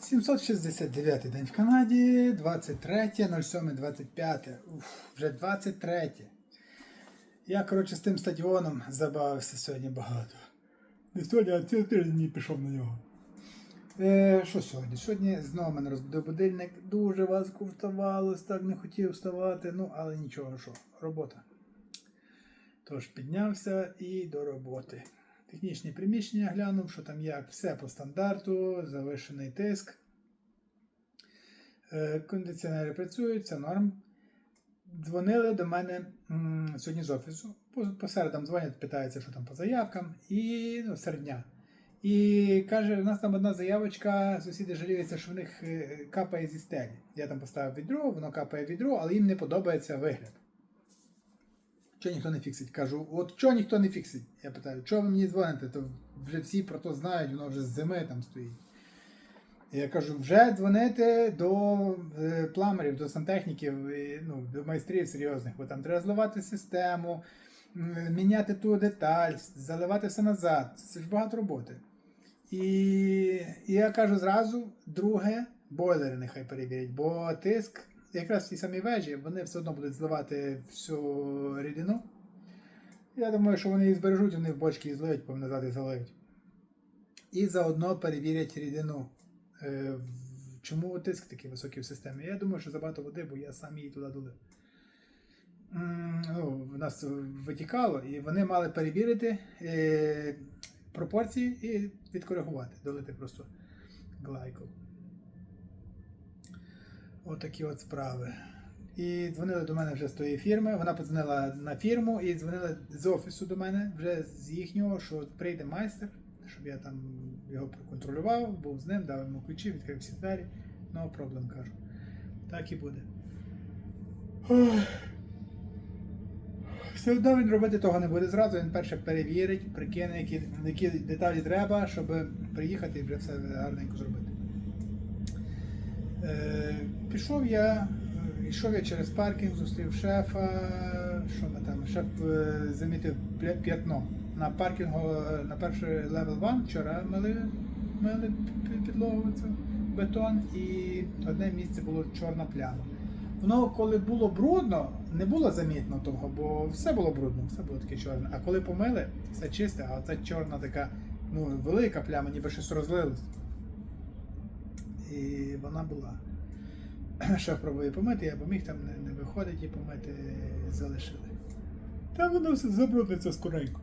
769 день в Канаді, 23, 07, 25. Вже 23. Я, коротше, з тим стадіоном забавився сьогодні багато. Не сьогодні, а цілий тиждень пішов на нього. Е, що сьогодні? Сьогодні знову мене розбудив будильник. Дуже важко вставалось, так не хотів вставати. Ну, але нічого, що, робота. Тож піднявся і до роботи. Технічні приміщення глянув, що там як, все по стандарту, завишений тиск. Е, Кондиціонери працюють, це норм. Дзвонили до мене сьогодні з офісу. По, середам дзвонять, питаються, що там по заявкам, і ну, серед дня. І каже, у нас там одна заявочка, сусіди жаліються, що в них е, капає зі стелі. Я там поставив відро, воно капає відро, але їм не подобається вигляд. Чого ніхто не фіксить? Кажу, от чого ніхто не фіксить? Я питаю, чого ви мені дзвоните? То вже всі про то знають, воно вже з зими там стоїть. Я кажу, вже дзвонити до е, пламерів, до сантехніків, ну, до майстрів серйозних, бо там треба зливати систему, міняти ту деталь, заливати все назад. Це ж багато роботи. І, і я кажу зразу, друге, бойлери нехай перевірять, бо тиск, якраз в тій самій вежі, вони все одно будуть зливати всю рідину. Я думаю, що вони її збережуть, вони в бочки зливуть, потім назад і заливуть. І заодно перевірять рідину. Е, Чому тиск такий високий в системі? Я думаю, що забагато води, бо я сам її туди долив. Ну, в нас витікало, і вони мали перевірити е, пропорції і відкоригувати, долити просто глайкол. Отакі от справи. І дзвонили до мене вже з тої фірми. Вона подзвонила на фірму і дзвонила з офісу до мене, вже з їхнього, що прийде майстер, щоб я там його проконтролював, був з ним, дав йому ключі, відкрив всі двері. No проблем, кажу. Так і буде. Все одно він робити того не буде зразу. Він перше перевірить, прикине, які, які деталі треба, щоб приїхати і вже все гарненько зробити. Е, пішов я, е, йшов я через паркінг, зустрів шефа. Що ми там? Шеф е, замітив п'ятно. На паркінгу на перший левел 1 вчора мили, мили підлогу бетон, і одне місце було чорна пляма. Воно, коли було брудно, не було замітно того, бо все було брудно, все було таке чорне. А коли помили, все чисте, а оця чорна така, ну, велика пляма, ніби щось розлилось. І вона була. Шеф пробує помити, я поміг, там не, не виходить і помити залишили. Та воно все забрудниться скоренько.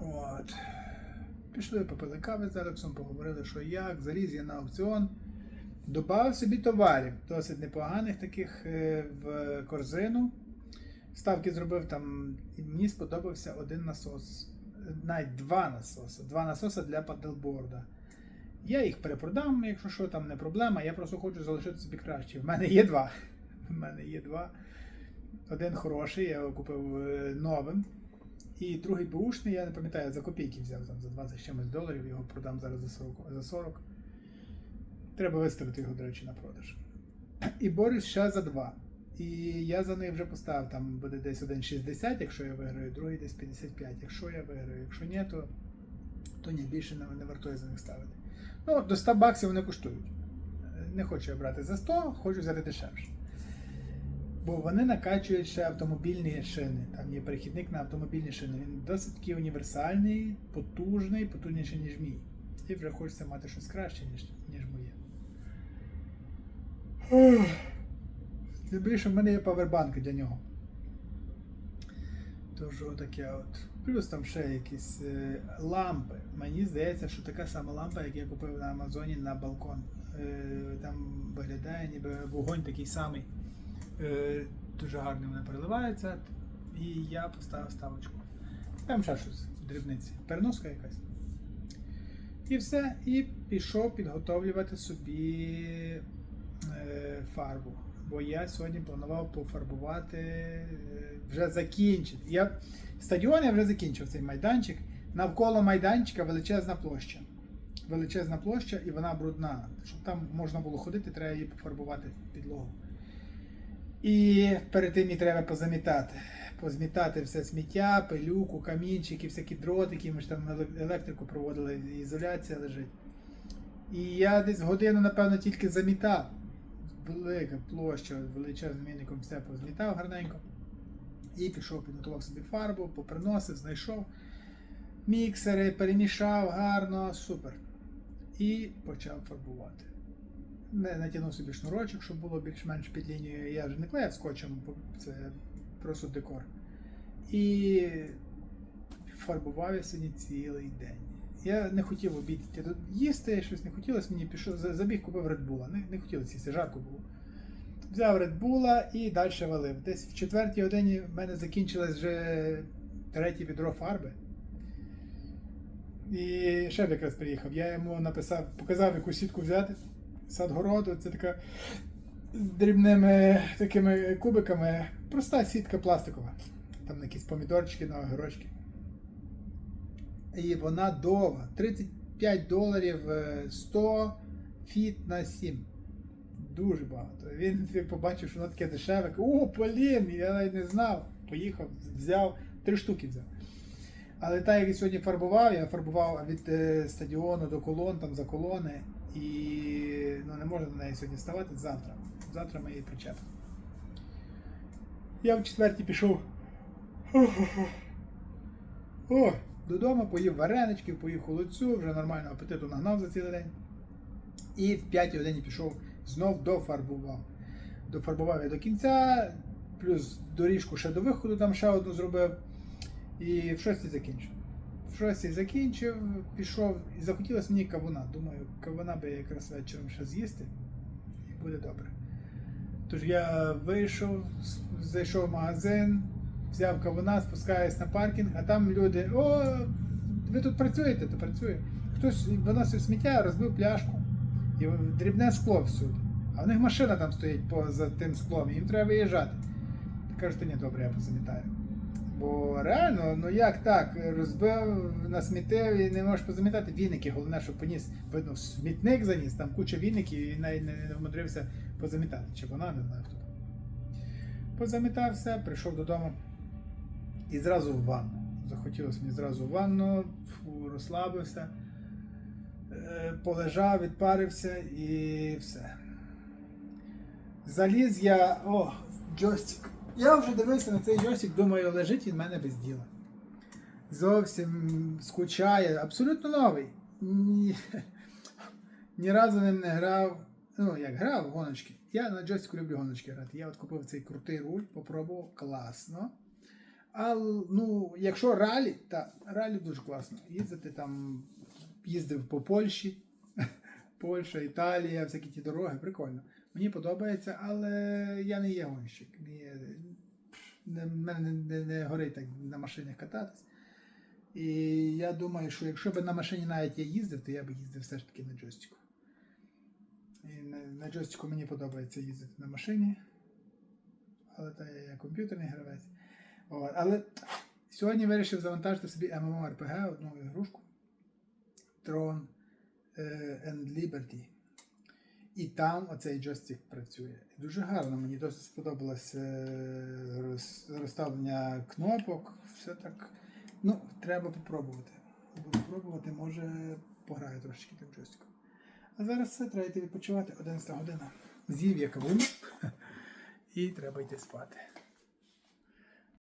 От. Пішли, попили кави з Алексом, поговорили, що як, заліз я на аукціон. Добавив собі товарів, досить непоганих таких е, в корзину. Ставки зробив там, і мені сподобався один насос. Навіть два насоси. Два насоси для паделборда. Я їх перепродам, якщо що, там не проблема. Я просто хочу залишити собі краще. В мене є два. В мене є два. Один хороший, я його купив е, новим. І другий бушний, я не пам'ятаю, за копійки взяв там за 20 чимось доларів, його продам зараз за 40. За 40. Треба виставити його, до речі, на продаж. І борюсь ще за два. І я за них вже поставив, там буде десь 1,60, якщо я виграю, другий десь 55, якщо я виграю. Якщо ні, то, то ні, більше не, вартує за них ставити. Ну, до 100 баксів вони коштують. Не хочу я брати за 100, хочу взяти дешевше. Бо вони накачують ще автомобільні шини. Там є перехідник на автомобільні шини. Він досить такий універсальний, потужний, потужніший, ніж мій. І вже хочеться мати щось краще, ніж, ніж моє. Тим більше в мене є павербанки для нього. Тож отаке от. Плюс там ще якісь е, лампи. Мені здається, що така сама лампа, як я купив на Амазоні на балкон. Е, там виглядає, ніби вогонь такий самий. Е, дуже гарно вона переливається. І я поставив ставочку. Там ще щось дрібниці. Переноска якась. І все. І пішов підготовлювати собі е, фарбу. Бо я сьогодні планував пофарбувати, е, вже закінчити. Я, стадіон я вже закінчив цей майданчик. Навколо майданчика величезна площа. Величезна площа і вона брудна. Щоб там можна було ходити, треба її пофарбувати підлогу. І перед тим і треба позамітати. Позмітати все сміття, пилюку, камінчики, всякі дротики. Ми ж там еле- електрику проводили, ізоляція лежить. І я десь годину, напевно, тільки замітав. Велика площа, величезним мінником все позмітав гарненько. І пішов, підготував собі фарбу, поприносив, знайшов міксери, перемішав гарно, супер. І почав фарбувати. Не натягнув собі шнурочок, щоб було більш-менш під лінією. Я вже не клеїв скотчем, бо це просто декор. І фарбував я сьогодні цілий день. Я не хотів обідати тут їсти, щось не хотілося мені, пішов, забіг, купив Bull. Не, не хотілося їсти, жарко було. Взяв Bull і далі валив. Десь в четвертій годині в мене закінчилось вже третє відро фарби. І шеф якраз приїхав. Я йому написав, показав, яку сітку взяти. Садгороду, це така з дрібними такими кубиками. Проста сітка пластикова. Там якісь помідорчики на огірочки. І вона довга. 35 доларів е, 100 фіт на 7. Дуже багато. Він побачив, що воно таке дешеве. О, Полін! Я навіть не знав. Поїхав, взяв, три штуки взяв. Але так як я сьогодні фарбував, я фарбував від е, стадіону до колон, там за колони. І ну, не можна на неї сьогодні вставати завтра. Завтра ми її причепимо. Я в четвертій пішов. О, додому поїв вареничків, поїв холодцю, вже нормально апетиту нагнав за цілий день. І в п'ятій годині пішов знов дофарбував. Дофарбував я до кінця, плюс доріжку ще до виходу там ще одну зробив. І в шостій закінчив. В шостій закінчив, пішов і захотілося мені кавуна. Думаю, кавуна би якраз вечором ще з'їсти і буде добре. Тож я вийшов, зайшов в магазин, взяв кавуна, спускаюсь на паркінг, а там люди, о, ви тут працюєте, то працює. Хтось виносив сміття, розбив пляшку. І дрібне скло всюди. А в них машина там стоїть поза тим склом, їм треба виїжджати. Ти кажуть, ні, добре, я позамітаю. Бо реально, ну як так, розбив, насмітив і не можеш позамітати віники. Головне, щоб поніс, видно, смітник заніс, там куча віників і навіть не, вмудрився позамітати. Чи вона, не знаю хто. Позамітав все, прийшов додому і зразу в ванну. Захотілося мені зразу в ванну, фу, розслабився, е, полежав, відпарився і все. Заліз я. О, джойстик. Я вже дивився на цей джойстик, думаю, лежить він в мене без діла. Зовсім скучає, абсолютно новий. Ні, ні разу ним не грав. Ну, як грав гоночки. Я на джойстику люблю гоночки грати. Я от купив цей крутий руль, попробував класно. А ну, якщо ралі, так, ралі дуже класно. Їздити там, їздив по Польщі, Польща, Італія, всякі ті дороги, прикольно. Мені подобається, але я не є гонщик. Не, мене не, не горить так на машинах кататись. І я думаю, що якщо б на машині навіть я їздив, то я б їздив все ж таки на джойстику. І на, на джойстику мені подобається їздити на машині. Але та я комп'ютерний гравець. От. Але сьогодні вирішив завантажити собі MMORPG, одну ігрушку. Throne е, and Liberty. І там оцей джойстик працює. Дуже гарно, мені досить сподобалось е, розставлення кнопок. Все так. Ну, треба попробувати. Буду пробувати, може пограю трошечки тим джойстиком. А зараз все, треба йти відпочивати, 11 година. З'їв я кавун і треба йти спати.